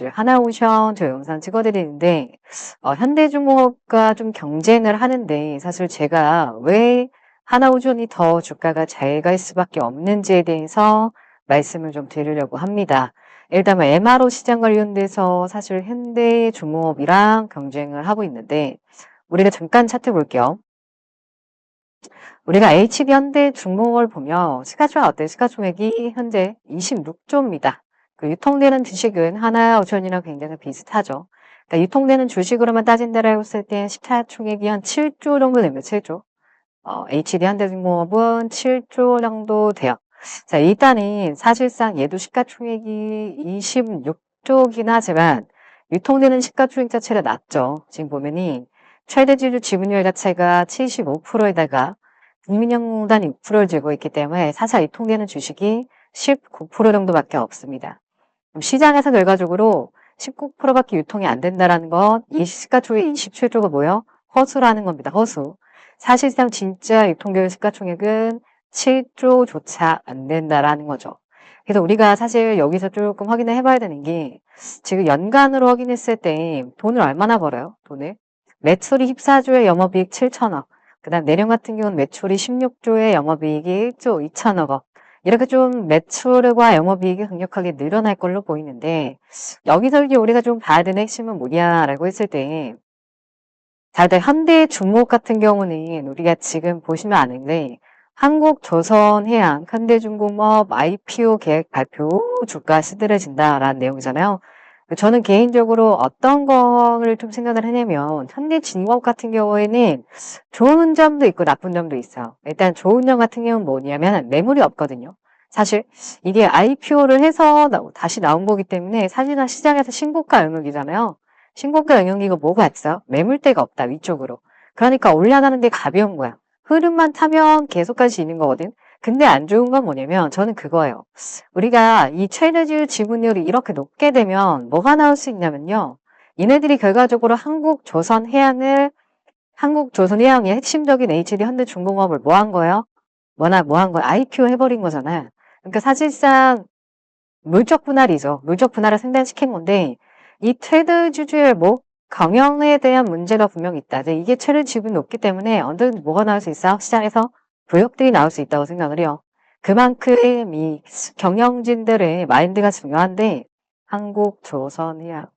하나오션 저 영상 찍어드리는데 어, 현대중공업과 좀 경쟁을 하는데 사실 제가 왜 하나오션이 더 주가가 잘 갈 수밖에 없는지에 대해서 말씀을 좀 드리려고 합니다. 일단 뭐 MRO 시장 관련돼서 사실 현대중공업이랑 경쟁을 하고 있는데 우리가 잠깐 차트 볼게요. 우리가 HD 현대중공업을 보면 시가총액 어때요? 시가총액이 현재 26조입니다. 그 유통되는 주식은 하나오션이랑 굉장히 비슷하죠. 그러니까 유통되는 주식으로만 따진다라고 했을 때 시가총액이 한 7조 정도 됩니다. 7조. 어, HD 현대중공업은 7조 정도 돼요. 자, 일단은 사실상 얘도 시가총액이 26조긴 하지만 유통되는 시가총액 자체가 낮죠. 지금 보면이 최대주주 지분율 자체가 75%에다가 국민연금공단이 6%를 쥐고 있기 때문에 사실 유통되는 주식이 19% 정도밖에 없습니다. 시장에서 결과적으로 19%밖에 유통이 안 된다라는 건 이 시가총액 27조가 뭐예요? 허수라는 겁니다. 허수. 사실상 진짜 유통되는 시가총액은 7조조차 안 된다라는 거죠. 그래서 우리가 사실 여기서 조금 확인을 해봐야 되는 게 지금 연간으로 확인했을 때 돈을 얼마나 벌어요? 돈을? 매출이 14조의 영업이익 7천억. 그 다음 내년 같은 경우는 매출이 16조의 영업이익이 1조 2천억 원. 이렇게 좀 매출과 영업이익이 강력하게 늘어날 걸로 보이는데 여기서 이제 우리가 좀 봐야 되는 핵심은 뭐냐라고 했을 때 다들 현대 중목 같은 경우는 우리가 지금 보시면 아는데 한국 조선해양 현대중공업 IPO 계획 발표 주가 시들해진다라는 내용이잖아요. 저는 개인적으로 어떤 거를 좀 생각을 하냐면 현대 진공업 같은 경우에는 좋은 점도 있고 나쁜 점도 있어요. 일단 좋은 점 같은 경우는 뭐냐면 매물이 없거든요. 사실 이게 IPO를 해서 나- 다시 나온 거기 때문에 사실상 시장에서 신고가 영역이잖아요. 신고가 영역이고 뭐가 있어요? 매물대가 없다 위쪽으로. 그러니까 올라가는데 가벼운 거야. 흐름만 타면 계속 갈수 있는 거거든. 근데 안 좋은 건 뭐냐면 저는 그거예요. 우리가 이 최대주 지분율이 이렇게 높게 되면 뭐가 나올 수 있냐면요. 얘네들이 결과적으로 한국 조선 해양을 한국 조선 해양의 핵심적인 HD 현대중공업을 뭐 한 거예요? 뭐나 뭐한 거야? IPO 해버린 거잖아요. 그러니까 사실상 물적 분할이죠. 물적 분할을 생산시킨 건데 이 최대 주주의 뭐 경영에 대한 문제가 분명히 있다. 이게 최대 지분이 높기 때문에 언제든지 뭐가 나올 수 있어? 시장에서 불역들이 나올 수 있다고 생각을 해요. 그만큼 이 경영진들의 마인드가 중요한데 한국 조선 해양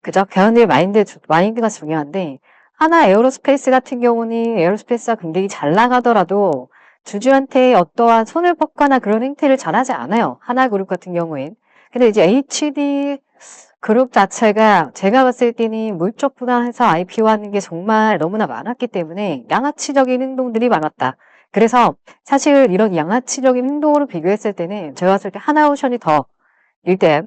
그죠? 경영진의 마인드 마인드가 중요한데 하나 에어로스페이스 같은 경우는 에어로스페이스가 굉장히 잘 나가더라도 주주한테 어떠한 손을 뻗거나 그런 행태를 잘하지 않아요. 하나그룹 같은 경우엔. 근데 이제 HD 그룹 자체가 제가 봤을 때는 물적 분할해서 IPO 하는 게 정말 너무나 많았기 때문에 양아치적인 행동들이 많았다. 그래서 사실 이런 양아치적인 행동으로 비교했을 때는 제가 봤을 때 하나오션이 더 일단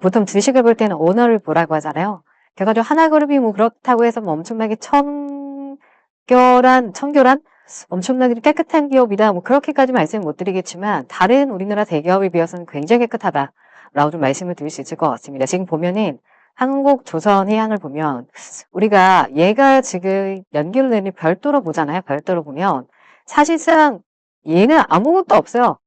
보통 주식을 볼 때는 오너를 보라고 하잖아요. 그래가지고 하나그룹이 뭐 그렇다고 해서 뭐 엄청나게 청결한 청결한 엄청나게 깨끗한 기업이다. 뭐 그렇게까지 말씀 못 드리겠지만 다른 우리나라 대기업에 비해서는 굉장히 깨끗하다. 라고 좀 말씀을 드릴 수 있을 것 같습니다. 지금 보면은 한국 조선해양을 보면 우리가 얘가 지금 연결되는 별도로 보잖아요. 별도로 보면 사실상 얘는 아무것도 없어요.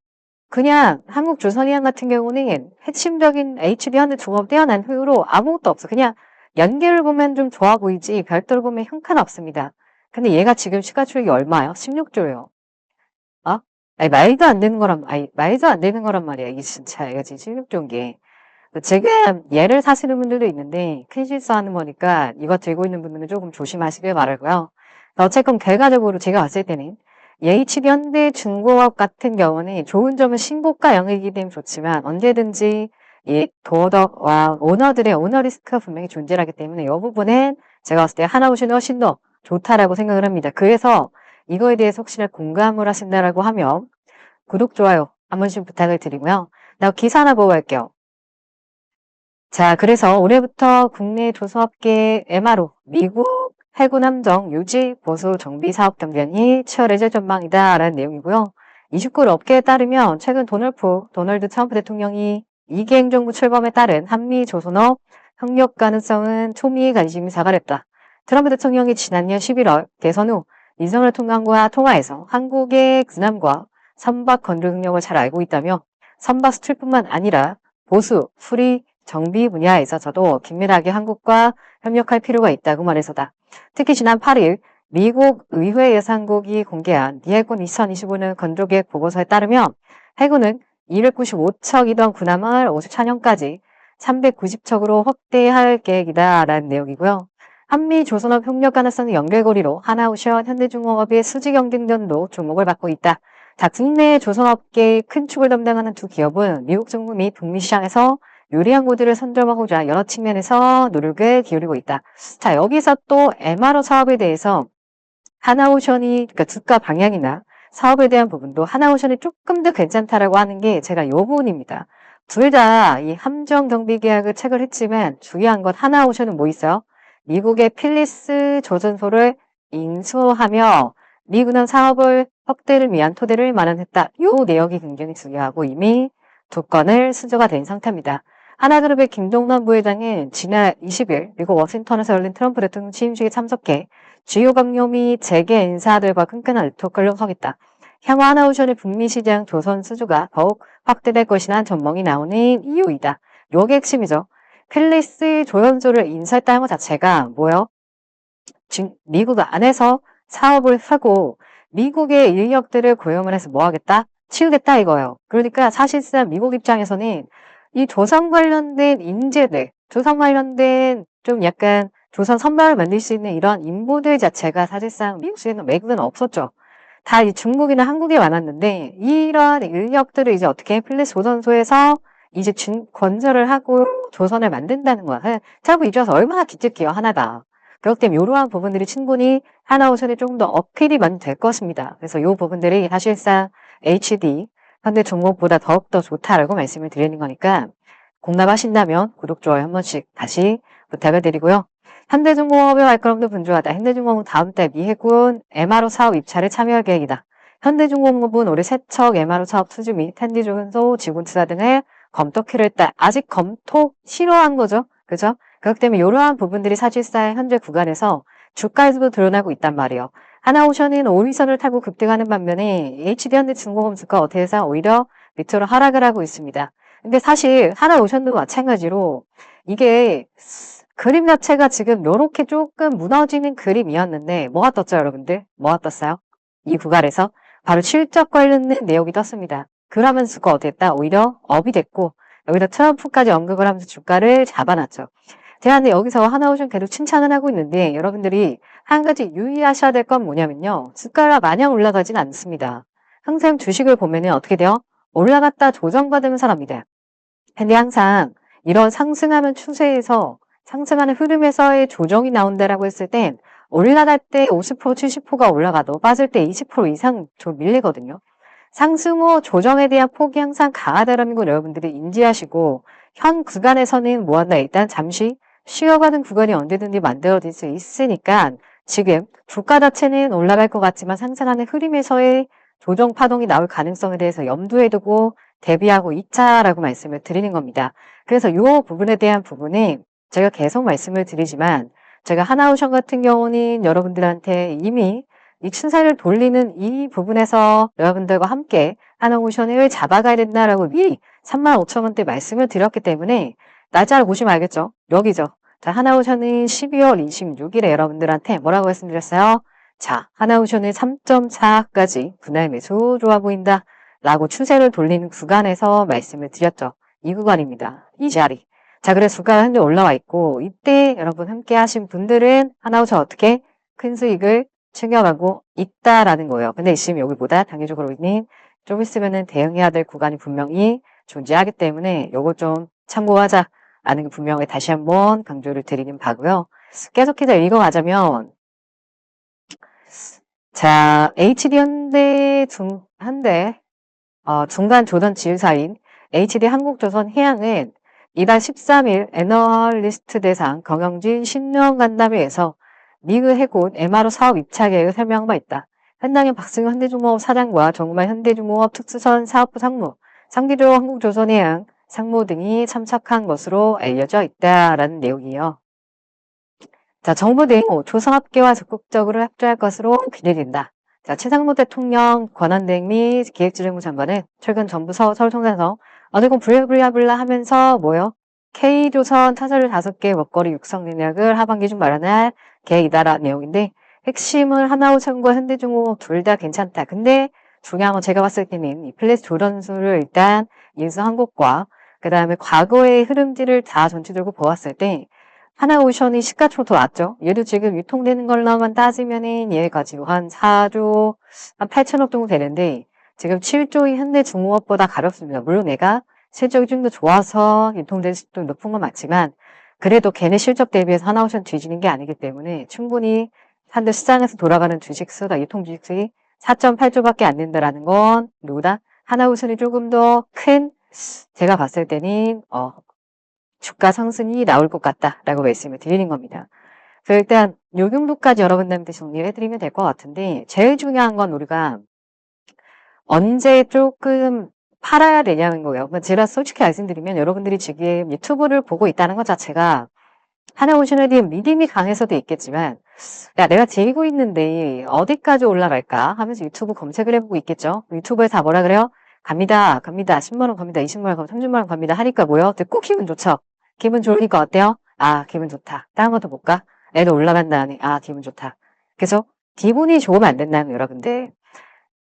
그냥 한국 조선해양 같은 경우는 핵심적인 HD 현대중업 뛰어난 효율로 아무것도 없어. 그냥 연결을 보면 좀 좋아 보이지 별도로 보면 형편 없습니다. 근데 얘가 지금 시가총액이 얼마예요? 16조예요. 어? 아니, 말도 안 되는 거란, 아니, 말도 안 되는 거란 말이야. 이게 진짜, 이거 지금 16조인 게. 지금 얘를 사시는 분들도 있는데, 큰 실수하는 거니까, 이거 들고 있는 분들은 조금 조심하시길 바라고요 어쨌건 결과적으로 제가 봤을 때는, HD 현대 중공업 같은 경우는 좋은 점은 신고가 영역이기 때문에 좋지만, 언제든지 이 도덕와 오너들의 오너 리스크가 분명히 존재하기 때문에, 이 부분은 제가 봤을 때 하나오시는 훨씬 더 좋다라고 생각을 합니다. 그래서 이거에 대해서 혹시나 공감을 하신다라고 하면 구독, 좋아요 한 번씩 부탁을 드리고요. 나 기사 하나 보고 갈게요. 자, 그래서 올해부터 국내 조선업계 MRO, 미국 해군 함정 유지 보수 정비 사업 경쟁이 치열해질 전망이다라는 내용이고요. 29일 업계에 따르면 최근 도널프, 도널드 트럼프 대통령이 이기 행정부 출범에 따른 한미 조선업 협력 가능성은 초미의 관심이 사가렸다. 트럼프 대통령이 지난년 11월 대선 후 이성을 통관과 통화에서 한국의 군함과 선박 건조 능력을 잘 알고 있다며 선박 수출뿐만 아니라 보수, 수리, 정비 분야에 있어서도 긴밀하게 한국과 협력할 필요가 있다고 말해서다. 특히 지난 8일 미국 의회 예산국이 공개한 미해군 2025년 건조계획 보고서에 따르면 해군은 295척이던 군함을 54년까지 390척으로 확대할 계획이다라는 내용이고요. 한미 조선업 협력 가능성 연결고리로 하나오션, 현대중공업의 수지경쟁전도 주목을 받고 있다. 자, 국내 조선업계의 큰 축을 담당하는 두 기업은 미국 정부 및 북미 시장에서 유리한 구들을 선점하고자 여러 측면에서 노력을 기울이고 있다. 자, 여기서 또 MRO 사업에 대해서 하나오션이 그러니까 주가 방향이나 사업에 대한 부분도 하나오션이 조금 더 괜찮다라고 하는 게 제가 요 부분입니다. 둘 다 이 함정 경비 계약을 체결 했지만 중요한 건 하나오션은 뭐 있어요? 미국의 필리스 조선소를 인수하며 미군은 사업을 확대를 위한 토대를 마련했다. 요 내역이 굉장히 중요하고 이미 두 건을 수주가 된 상태입니다. 하나그룹의 김동남 부회장은 지난 20일 미국 워싱턴에서 열린 트럼프 대통령 취임식에 참석해 주요 강요 및 재계 인사들과 끈끈한 네트워크를 형성했다. 향후 하나오션의 북미 시장 조선 수주가 더욱 확대될 것이라는 전망이 나오는 이유이다. 요게 핵심이죠. 필리스 조연소를 인수했다는 것 자체가 뭐요? 즉 미국 안에서 사업을 하고 미국의 인력들을 고용을 해서 뭐 하겠다? 치우겠다 이거예요. 그러니까 사실상 미국 입장에서는 이 조선 관련된 인재들, 조선 관련된 좀 약간 조선 선발을 만들 수 있는 이런 인부들 자체가 사실상 미국에는 외국에는 없었죠. 다 이 중국이나 한국에 많았는데 이러한 인력들을 이제 어떻게 필리스 조선소에서 이제 준, 건설을 하고 조선을 만든다는 거야. 자부 입장에서 얼마나 기특해요, 하나가. 그렇기 때문에 이러한 부분들이 충분히 하나오션에 조금 더 어필이 많이 될 것입니다. 그래서 이 부분들이 사실상 HD, 현대중공업보다 더욱더 좋다라고 말씀을 드리는 거니까 공감하신다면 구독, 좋아요 한 번씩 다시 부탁을 드리고요. 현대중공업의 발걸음도 분주하다. 현대중공업은 다음 달 미해군 MRO 사업 입찰에 참여할 계획이다. 현대중공업은 올해 세척 MRO 사업 수주 및 텐디조선소 지분 투자 등을 검토키로 했다. 아직 검토 싫어한 거죠. 그죠? 그렇기 때문에 이러한 부분들이 사실상 현재 구간에서 주가에서도 드러나고 있단 말이에요. 하나오션은 5위선을 타고 급등하는 반면에 HD현대중공업주가 어태에서 오히려 밑으로 하락을 하고 있습니다. 근데 사실 하나오션도 마찬가지로 이게 그림 자체가 지금 이렇게 조금 무너지는 그림이었는데 뭐가 떴죠 여러분들? 뭐가 떴어요? 이 구간에서 바로 실적 관련된 내용이 떴습니다. 그러면서가 어땠다? 오히려 업이 됐고 여기다 트럼프까지 언급을 하면서 주가를 잡아놨죠. 근데 여기서 하나오션 계속 칭찬을 하고 있는데 여러분들이 한 가지 유의하셔야 될 건 뭐냐면요. 주가가 마냥 올라가진 않습니다. 항상 주식을 보면 은 어떻게 돼요? 올라갔다 조정받으면서 납니다. 근데 항상 이런 상승하는 추세에서 상승하는 흐름에서의 조정이 나온다라고 했을 땐 올라갈 때 50% 70%가 올라가도 빠질 때 20% 이상 좀 밀리거든요. 상승 후 조정에 대한 폭이 항상 강하다라는 걸 여러분들이 인지하시고 현 구간에서는 뭐한다 일단 잠시 쉬어가는 구간이 언제든지 만들어질 수 있으니까 지금 주가 자체는 올라갈 것 같지만 상승하는 흐름에서의 조정 파동이 나올 가능성에 대해서 염두에 두고 대비하고 있자라고 말씀을 드리는 겁니다. 그래서 이 부분에 대한 부분은 제가 계속 말씀을 드리지만 제가 하나오션 같은 경우는 여러분들한테 이미 이 춘사를 돌리는 이 부분에서 여러분들과 함께 하나오션을 잡아가야 된다라고 미리 3만 5천 원대 말씀을 드렸기 때문에 날짜를 보시면 알겠죠? 여기죠. 자, 하나오션은 12월 26일에 여러분들한테 뭐라고 말씀드렸어요? 자, 하나오션은 3.4까지 분할 매수 좋아 보인다. 라고 추세를 돌리는 구간에서 말씀을 드렸죠. 이 구간입니다. 이 자리. 자, 그래서 주가가 현재 올라와 있고, 이때 여러분 함께 하신 분들은 하나오션 어떻게 큰 수익을 챙겨가고 있다라는 거예요. 근데 지금 여기보다 단계적으로 있는 좀 있으면은 대응해야 될 구간이 분명히 존재하기 때문에 요거 좀 참고하자. 라는 게 분명히 다시 한번 강조를 드리는 바고요. 계속해서 읽어가자면 자 HD 현대 중 현대 어, 중간 조선 지휘사인 HD 한국조선 해양은 이달 13일 애널리스트 대상 경영진 신명 간담회에서 미그 해군 MRO 사업 입찰 계획을 설명한 바 있다. 현장의 박승현 현대중공업 사장과 정우만 현대중공업 특수선 사업부 상무, 상기조 한국조선해양 상무 등이 참석한 것으로 알려져 있다라는 내용이에요. 자, 정부 등 조선업계와 적극적으로 협조할 것으로 기대된다. 자, 최상무 대통령 권한대행 및 기획재정부 장관은 최근 정부 서, 서울청사에서 건 블라블라블라 하면서 뭐요? K조선 타자를 5개 먹거리 육성 능력을 하반기 중 마련할 계획이다라는 내용인데 핵심은 하나오천과 현대중공업 둘다 괜찮다. 근데 중요한 건 제가 봤을 때는 이 플레스 조던수를 일단 인수한 것과 그 다음에 과거의 흐름들을 다 전체 들고 보았을 때 하나오션이 시가총 더 낮죠. 얘도 지금 유통되는 걸로만 따지면은 얘가 지금 한 4조 한 8천억 정도 되는데 지금 7조의 현대중공업보다 가볍습니다. 물론 내가 실적이 좀 더 좋아서 유통된 수도 높은 건 맞지만 그래도 걔네 실적 대비해서 하나오션 뒤지는 게 아니기 때문에 충분히 한대 시장에서 돌아가는 주식 수가 유통 주식 수익 4.8조밖에 안 된다라는 건 누구다? 하나우선이 조금 더 큰 제가 봤을 때는 어, 주가 상승이 나올 것 같다라고 말씀을 드리는 겁니다. 그래서 일단 요 정도까지 여러분들한테 정리를 해드리면 될 것 같은데 제일 중요한 건 우리가 언제 조금 팔아야 되냐는 거예요. 뭐 제가 솔직히 말씀드리면 여러분들이 지금 유튜브를 보고 있다는 것 자체가 하나 오션에 대한 믿음이 강해서도 있겠지만 야 내가 들고 있는데 어디까지 올라갈까 하면서 유튜브 검색을 해보고 있겠죠. 유튜브에서 다 뭐라 그래요? 갑니다. 갑니다. 10만원 갑니다. 20만원 갑니다. 30만원 갑니다. 하니까 뭐요? 듣고 기분 좋죠? 기분 좋으니까 어때요? 아 기분 좋다. 다른 것도 볼까? 애도 올라간다니 아 기분 좋다. 그래서 기분이 좋으면 안 된다는 여러분들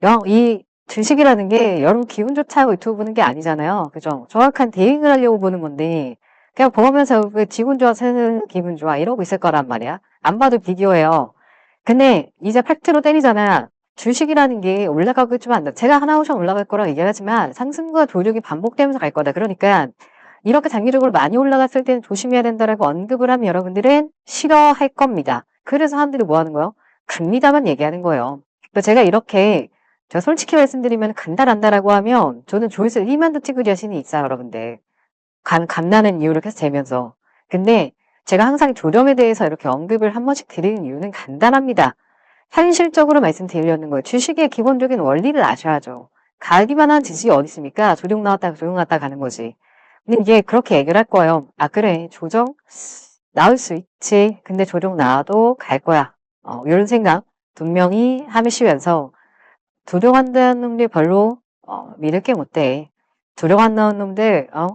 영, 이 주식이라는 게 여러분 기분 좋다고 유튜브 보는 게 아니잖아요. 그죠? 정확한 대응을 하려고 보는 건데 그냥 보면서 그 기분 좋아서 하는 기분 좋아 이러고 있을 거란 말이야. 안 봐도 비교해요. 근데 이제 팩트로 때리잖아. 주식이라는 게 올라가고 좀 한다. 제가 하나오션 올라갈 거라고 얘기하지만 상승과 조력이 반복되면서 갈 거다. 그러니까 이렇게 장기적으로 많이 올라갔을 때는 조심해야 된다라고 언급을 하면 여러분들은 싫어할 겁니다. 그래서 사람들이 뭐 하는 거예요? 갑니다만 얘기하는 거예요. 그러니까 제가 이렇게 제가 솔직히 말씀드리면 간다란다라고 하면 저는 조회수 1만 도 찍을 자신이 있어요, 여러분들. 감, 감나는 이유를 계속 재면서. 근데 제가 항상 조정에 대해서 이렇게 언급을 한 번씩 드리는 이유는 간단합니다. 현실적으로 말씀드리려는 거예요. 주식의 기본적인 원리를 아셔야죠. 가기만 한 지식이 어디 있습니까? 조정 나왔다가 조정 나왔다 가는 거지. 근데 이게 그렇게 얘기를 할 거예요. 아 그래 조정 나올 수 있지. 근데 조정 나와도 갈 거야. 어, 이런 생각 분명히 하시면서 조정한다는 놈들 별로 어, 믿을 게 못 돼. 조정한다는 놈들 어,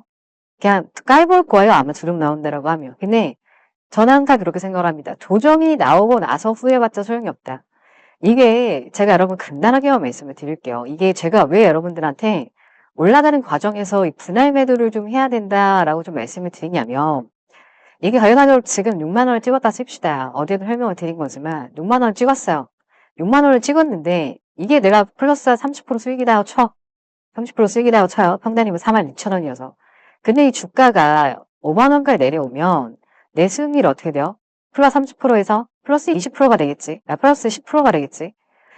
그냥 깔볼 거예요. 아마 조정 나온다라고 하면. 근데 저는 항상 그렇게 생각을 합니다. 조정이 나오고 나서 후회봤자 소용이 없다. 이게 제가 여러분 간단하게만 말씀을 드릴게요. 이게 제가 왜 여러분들한테 올라가는 과정에서 이 분할 매도를 좀 해야 된다라고 좀 말씀을 드리냐면 이게 결과적으로 지금 6만 원을 찍었다 칩시다. 어제도 설명을 드린 거지만 6만 원을 찍었어요. 6만 원을 찍었는데 이게 내가 플러스 30% 수익이다 쳐. 30% 수익이라고 쳐요. 평단이면 4만 6천 원이어서. 근데 이 주가가 5만 원까지 내려오면 내 수익률 어떻게 돼요? 플러스 30%에서 플러스 20%가 되겠지. 아, 플러스 10%가 되겠지.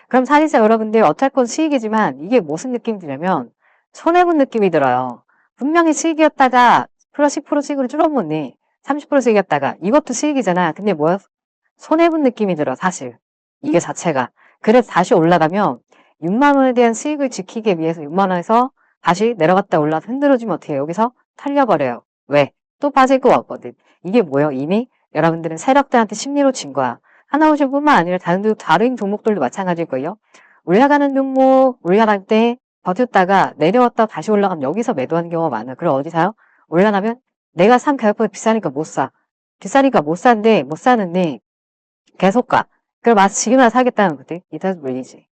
그럼 사실상 여러분들 어쩔건 수익이지만 이게 무슨 느낌이 드냐면 손해본 느낌이 들어요. 분명히 수익이었다가 플러스 10% 수익으로 줄어먹네. 30% 수익이었다가 이것도 수익이잖아. 근데 뭐야? 손해본 느낌이 들어 사실. 이게 자체가. 그래서 다시 올라가면 6만 원에 대한 수익을 지키기 위해서 6만 원에서 다시 내려갔다 올라서 흔들어주면 어떻게 해요? 여기서 탈려버려요. 왜? 또 빠질 것 같거든. 이게 뭐예요? 이미 여러분들은 세력들한테 심리로 진 거야. 하나오션 뿐만 아니라 다른, 다른 종목들도 마찬가지일 거예요. 올라가는 종목 올라갈 때 버텼다가 내려왔다 다시 올라가면 여기서 매도하는 경우가 많아요. 그럼 어디 사요? 올라가면 내가 산 가격보다 비싸니까 못 사. 비싸니까 못 사는데 못 사는데 계속 가. 그럼 아 지금이나 사겠다는 거지. 이따서 물리지.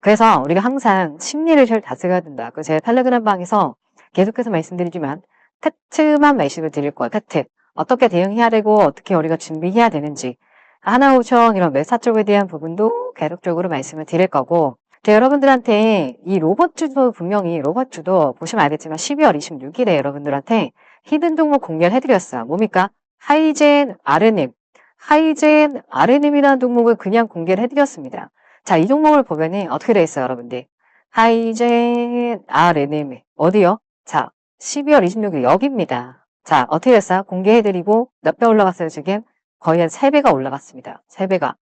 그래서 우리가 항상 심리를 잘 다스려야 된다. 그 제가 텔레그램 방에서 계속해서 말씀드리지만 팩트만 말씀을 드릴 거예요. 팩트. 어떻게 대응해야 되고 어떻게 우리가 준비해야 되는지 하나오션 이런 매사 쪽에 대한 부분도 계속적으로 말씀을 드릴 거고 제 여러분들한테 이 로봇주도 분명히 로봇주도 보시면 알겠지만 12월 26일에 여러분들한테 히든 종목 공개를 해드렸어요. 뭡니까? 하이젠 RNM 하이젠 RNM이라는 종목을 그냥 공개를 해드렸습니다. 자, 이 종목을 보면은 어떻게 돼 있어요, 여러분들? 하이젠 RNM 어디요? 자, 12월 26일 여기입니다. 자, 어떻게 됐어요? 공개해드리고 몇 배 올라갔어요, 지금? 거의 한 3배가 올라갔습니다. 3배가.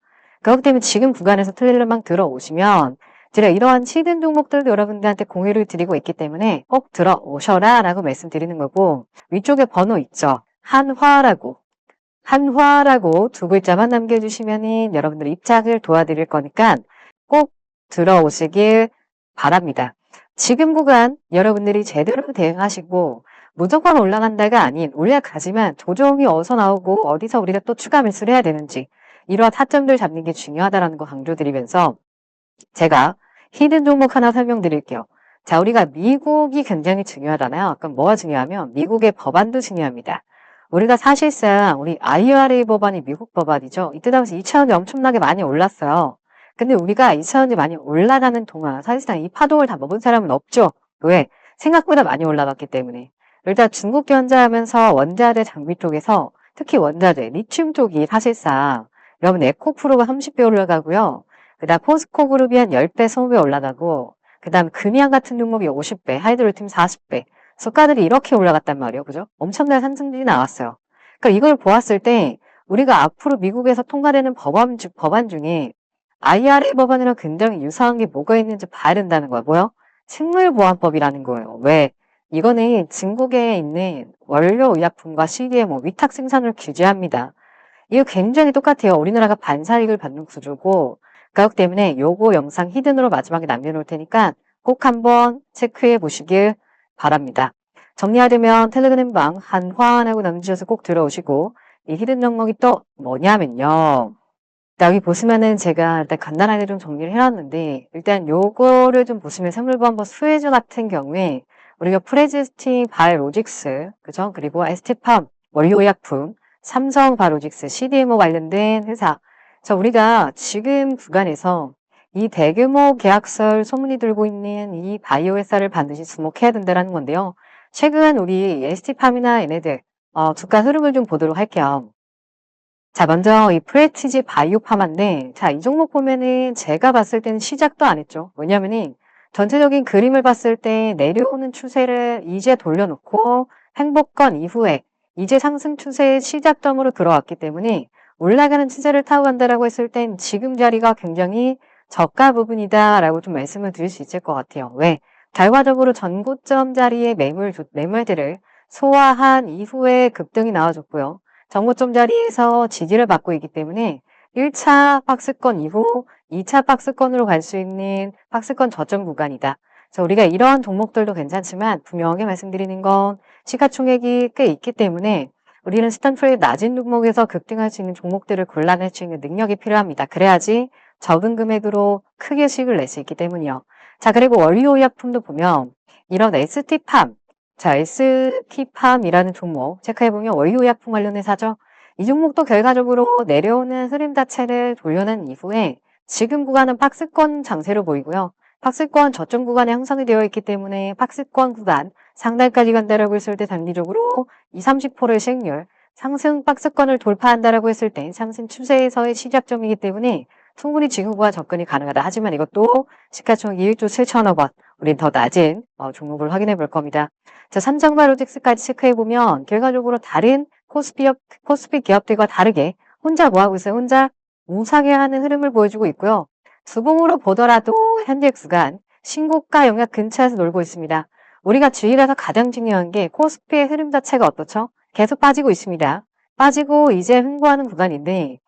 그렇기 때문에 지금 구간에서 트레일러망 들어오시면 제가 이러한 치든 종목들도 여러분들한테 공유를 드리고 있기 때문에 꼭 들어오셔라 라고 말씀드리는 거고 위쪽에 번호 있죠. 한화라고 한화라고 두 글자만 남겨주시면 여러분들 입장을 도와드릴 거니까 꼭 들어오시길 바랍니다. 지금 구간 여러분들이 제대로 대응하시고 무조건 올라간다가 아닌 올라가지만 조정이 어디서 나오고 어디서 우리가 또 추가 매수를 해야 되는지 이러한 타점들 잡는 게 중요하다라는 거 강조드리면서 제가 히든 종목 하나 설명드릴게요. 자, 우리가 미국이 굉장히 중요하잖아요. 그럼 뭐가 중요하면 미국의 법안도 중요합니다. 우리가 사실상 우리 IRA 법안이 미국 법안이죠. 이때 당시 2차원이 엄청나게 많이 올랐어요. 근데 우리가 2차원이 많이 올라가는 동안 사실상 이 파동을 다 먹은 사람은 없죠. 왜? 생각보다 많이 올라갔기 때문에. 일단 중국 견자하면서 원자재 장비 쪽에서 특히 원자재, 리튬 쪽이 사실상 여러분 에코프로가 30배 올라가고요. 그 다음 포스코 그룹이 한 10배, 20배 올라가고 그 다음 금양 같은 종목이 50배, 하이드로팀 40배. 수가들이 이렇게 올라갔단 말이에요. 그죠? 엄청난 상승들이 나왔어요. 그러니까 이걸 보았을 때 우리가 앞으로 미국에서 통과되는 법안, 주- 법안 중에 IRA 법안이랑 굉장히 유사한 게 뭐가 있는지 봐야 된다는 거야. 뭐요? 식물보안법이라는 거예요. 왜? 이거는 중국에 있는 원료 의약품과 CDMO 위탁 생산을 규제합니다. 이거 굉장히 똑같아요. 우리나라가 반사익을 받는 구조고 그렇기 때문에 요거 영상 히든으로 마지막에 남겨놓을 테니까 꼭 한번 체크해 보시길 바랍니다. 정리하려면 텔레그램방 한화하고 남주셔서 꼭 들어오시고 이 히든 종목이 또 뭐냐면요. 자, 여기 보시면은 제가 일단 간단하게 좀 정리를 해놨는데 일단 요거를 좀 보시면 생물보안법 수혜주 같은 경우에 우리가 프레지스팅 바이오로직스 그죠? 그리고 에스테팜 원료의약품 삼성 바이오로직스 CDMO 관련된 회사 자, 우리가 지금 구간에서 이 대규모 계약설 소문이 들고 있는 이 바이오 회사를 반드시 주목해야 된다는 건데요. 최근 우리 ST팜이나 얘네들 어, 주가 흐름을 좀 보도록 할게요. 자, 먼저 이 프레티지 바이오파마인데 자, 이 종목 보면은 제가 봤을 때는 시작도 안 했죠. 왜냐면은 전체적인 그림을 봤을 때 내려오는 추세를 이제 돌려놓고 행복권 이후에 이제 상승 추세의 시작점으로 들어왔기 때문에 올라가는 추세를 타고 간다라고 했을 땐 지금 자리가 굉장히 저가 부분이다라고 좀 말씀을 드릴 수 있을 것 같아요. 왜? 결과적으로 전고점 자리의 매물, 매물들을 소화한 이후에 급등이 나와줬고요. 전고점 자리에서 지지를 받고 있기 때문에 1차 박스권 이후 2차 박스권으로 갈 수 있는 박스권 저점 구간이다. 그래서 우리가 이러한 종목들도 괜찮지만 분명하게 말씀드리는 건 시가총액이 꽤 있기 때문에 우리는 스탠프의 낮은 종목에서 급등할 수 있는 종목들을 골라낼 수 있는 능력이 필요합니다. 그래야지 적은 금액으로 크게 수익을 낼 수 있기 때문이요. 자, 그리고 원료의약품도 보면 이런 ST팜, 자, ST팜이라는 종목 체크해보면 원료의약품 관련 회사죠. 이 종목도 결과적으로 내려오는 흐름 자체를 돌려낸 이후에 지금 구간은 박스권 장세로 보이고요. 박스권 저점 구간에 형성이 되어 있기 때문에 박스권 구간 상단까지 간다라고 했을 때 단기적으로 20, 30%의 수익률 상승 박스권을 돌파한다라고 했을 때 상승 추세에서의 시작점이기 때문에 충분히 지금과 접근이 가능하다. 하지만 이것도 시가총액 1조 7천억 원, 우린 더 낮은 어, 종목을 확인해 볼 겁니다. 자, 삼성바이오틱스까지 체크해 보면 결과적으로 다른 코스피, 업, 코스피 기업들과 다르게 혼자 뭐 하고 있어요? 혼자 우상해 하는 흐름을 보여주고 있고요. 주봉으로 보더라도 현재 구간 신고가 영역 근처에서 놀고 있습니다. 우리가 주의해서 가장 중요한 게 코스피의 흐름 자체가 어떻죠? 계속 빠지고 있습니다. 빠지고 이제 흥보하는 구간인데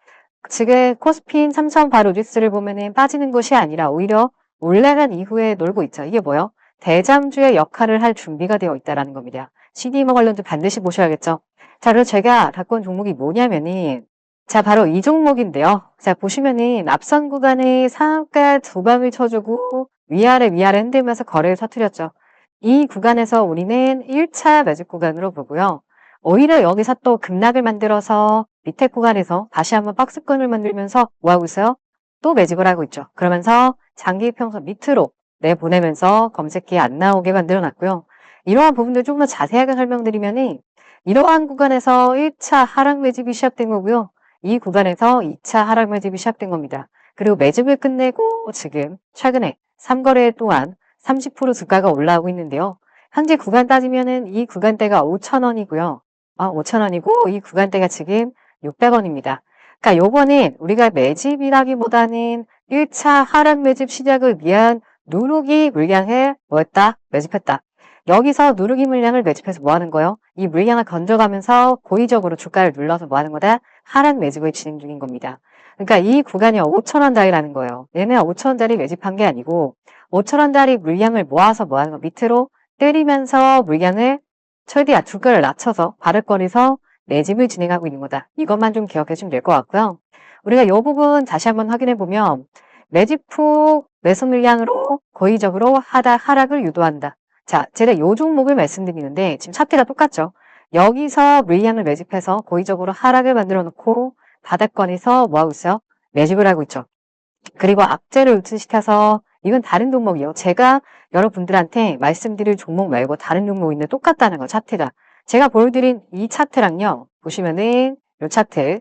지금 코스피인 삼성 바로직스를 보면은 빠지는 것이 아니라 오히려 올라간 이후에 놀고 있죠. 이게 뭐요? 대장주의 역할을 할 준비가 되어 있다는 겁니다. CDMO 관련도 반드시 보셔야겠죠. 자, 그리고 제가 갖고 온 종목이 뭐냐면은 자, 바로 이 종목인데요. 자, 보시면은 앞선 구간에 상한가 두 방을 쳐주고 위아래 위아래 흔들면서 거래를 터뜨렸죠. 이 구간에서 우리는 1차 매집 구간으로 보고요. 오히려 여기서 또 급락을 만들어서 밑에 구간에서 다시 한번 박스권을 만들면서 뭐 하고 있어요? 또 매집을 하고 있죠. 그러면서 장기 평선 밑으로 내보내면서 검색기에 안 나오게 만들어 놨고요. 이러한 부분들 조금 더 자세하게 설명드리면 은 이러한 구간에서 1차 하락 매집이 시작된 거고요. 이 구간에서 2차 하락 매집이 시작된 겁니다. 그리고 매집을 끝내고 지금 최근에 3거래 동안 30% 주가가 올라오고 있는데요. 현재 구간 따지면 은 이 구간대가 5,000원이고요. 아, 5,000원이고 이 구간대가 지금 600원입니다. 그러니까 요거는 우리가 매집이라기보다는 1차 하락 매집 시작을 위한 누르기 물량을 뭐했다? 매집했다. 여기서 누르기 물량을 매집해서 뭐 하는 거예요? 이 물량을 건져가면서 고의적으로 주가를 눌러서 뭐 하는 거다? 하락 매집을 진행 중인 겁니다. 그러니까 이 구간이 5천원짜리라는 거예요. 얘는 5천원짜리 매집한 게 아니고 5천원짜리 물량을 모아서 뭐 하는 거 밑으로 때리면서 물량을 최대한 주가를 낮춰서 바닥권에서 매집을 진행하고 있는 거다. 이것만 좀 기억해 주면 될 것 같고요. 우리가 이 부분 다시 한번 확인해 보면 매집 후 매수 물량으로 고의적으로 하다 하락을 유도한다. 자, 제가 이 종목을 말씀드리는데 지금 차트가 똑같죠. 여기서 물량을 매집해서 고의적으로 하락을 만들어 놓고 바닥권에서 뭐 하고 있어요? 매집을 하고 있죠. 그리고 악재를 우측시켜서 이건 다른 종목이요. 제가 여러분들한테 말씀드릴 종목 말고 다른 종목인데 똑같다는 거 차트가. 제가 보여드린 이 차트랑요. 보시면은 이 차트.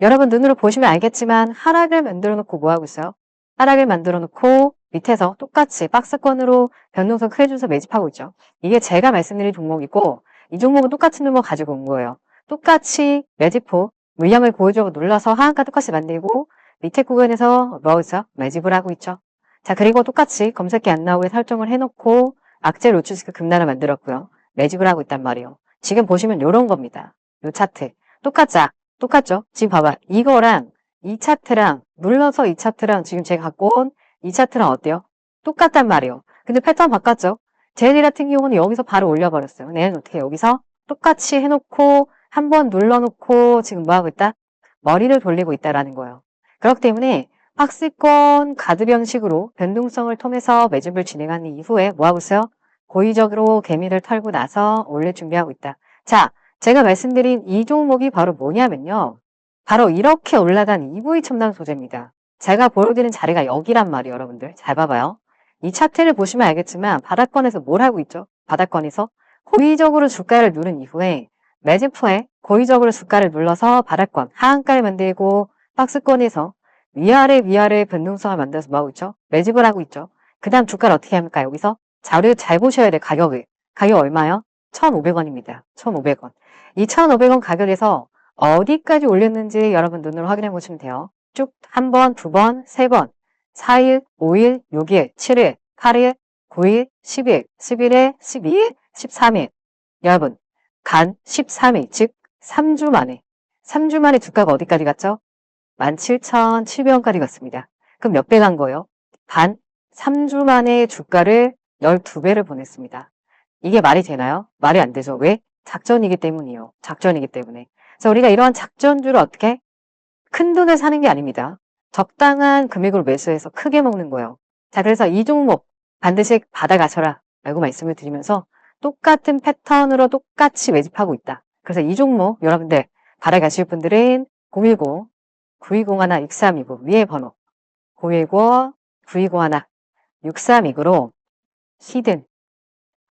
여러분 눈으로 보시면 알겠지만 하락을 만들어 놓고 뭐 하고 있어요? 하락을 만들어 놓고 밑에서 똑같이 박스권으로 변동성 크게 줘서 매집하고 있죠. 이게 제가 말씀드린 종목이고 이 종목은 똑같은 종목 가지고 온 거예요. 똑같이 매집후 물량을 고의적으로 눌러서 하한가 똑같이 만들고 밑에 구간에서 뭐 있어요? 매집을 하고 있죠. 자 그리고 똑같이 검색기 안 나오게 설정을 해놓고 악재 로추스크 급락을 만들었고요. 매집을 하고 있단 말이에요. 지금 보시면 이런 겁니다. 이 차트. 똑같죠? 똑같죠? 지금 봐봐. 이거랑 이 차트랑 눌러서 이 차트랑 지금 제가 갖고 온 이 차트랑 어때요? 똑같단 말이에요. 근데 패턴 바꿨죠? 제일 같은 경우는 여기서 바로 올려버렸어요. 내는 어떻게 여기서 똑같이 해놓고 한 번 눌러놓고 지금 뭐 하고 있다? 머리를 돌리고 있다라는 거예요. 그렇기 때문에 박스권 가드 변식으로 변동성을 통해서 매집을 진행한 이후에 뭐 하고 있어요? 고의적으로 개미를 털고 나서 올릴 준비하고 있다. 자, 제가 말씀드린 이 종목이 바로 뭐냐면요. 바로 이렇게 올라간 EV 첨단 소재입니다. 제가 보여드린 자리가 여기란 말이에요, 여러분들. 잘 봐봐요. 이 차트를 보시면 알겠지만 바닥권에서 뭘 하고 있죠? 바닥권에서 고의적으로 주가를 누른 이후에 매집 후에 고의적으로 주가를 눌러서 바닥권, 하한가를 만들고 박스권에서 위아래 위아래 변동성을 만들어서 뭐 하고 있죠? 매집을 하고 있죠. 그 다음 주가를 어떻게 합니까? 여기서 자료를 잘 보셔야 돼, 가격을. 가격 얼마요? 1,500원입니다. 1,500원. 이 1,500원 가격에서 어디까지 올렸는지 여러분 눈으로 확인해 보시면 돼요. 쭉 한 번, 두 번, 세 번, 4일, 5일, 6일, 7일, 8일, 9일, 10일, 11일, 12일, 13일. 여러분, 간 13일, 즉 3주 만에 3주 만에 주가가 어디까지 갔죠? 17,700원까지 갔습니다. 그럼 몇 배 간 거예요? 반 3주 만에 주가를 12배를 보냈습니다. 이게 말이 되나요? 말이 안 되죠. 왜? 작전이기 때문이에요. 작전이기 때문에. 그래서 우리가 이러한 작전주를 어떻게? 큰 돈을 사는 게 아닙니다. 적당한 금액으로 매수해서 크게 먹는 거예요. 자, 그래서 이 종목 반드시 받아가셔라 라고 말씀을 드리면서 똑같은 패턴으로 똑같이 매집하고 있다. 그래서 이 종목 여러분들 받아가실 분들은 010 9201 6329 위에 번호 010 9201 6329로 히든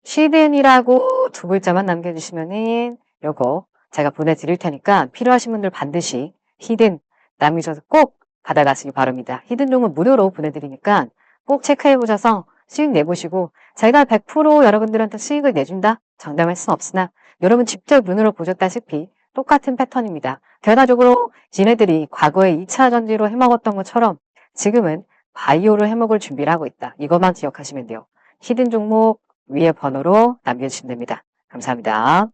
히든이라고 두 글자만 남겨주시면은 요거 제가 보내드릴 테니까 필요하신 분들 반드시 히든 남기셔서 꼭 받아가시기 바랍니다. 히든종은 무료로 보내드리니까 꼭 체크해 보셔서 수익 내보시고 제가 100% 여러분들한테 수익을 내준다? 장담할 수는 없으나 여러분 직접 눈으로 보셨다시피 똑같은 패턴입니다. 결과적으로 지네들이 과거에 2차 전지로 해먹었던 것처럼 지금은 바이오로 해먹을 준비를 하고 있다. 이것만 기억하시면 돼요. 히든 종목 위에 번호로 남겨주시면 됩니다. 감사합니다.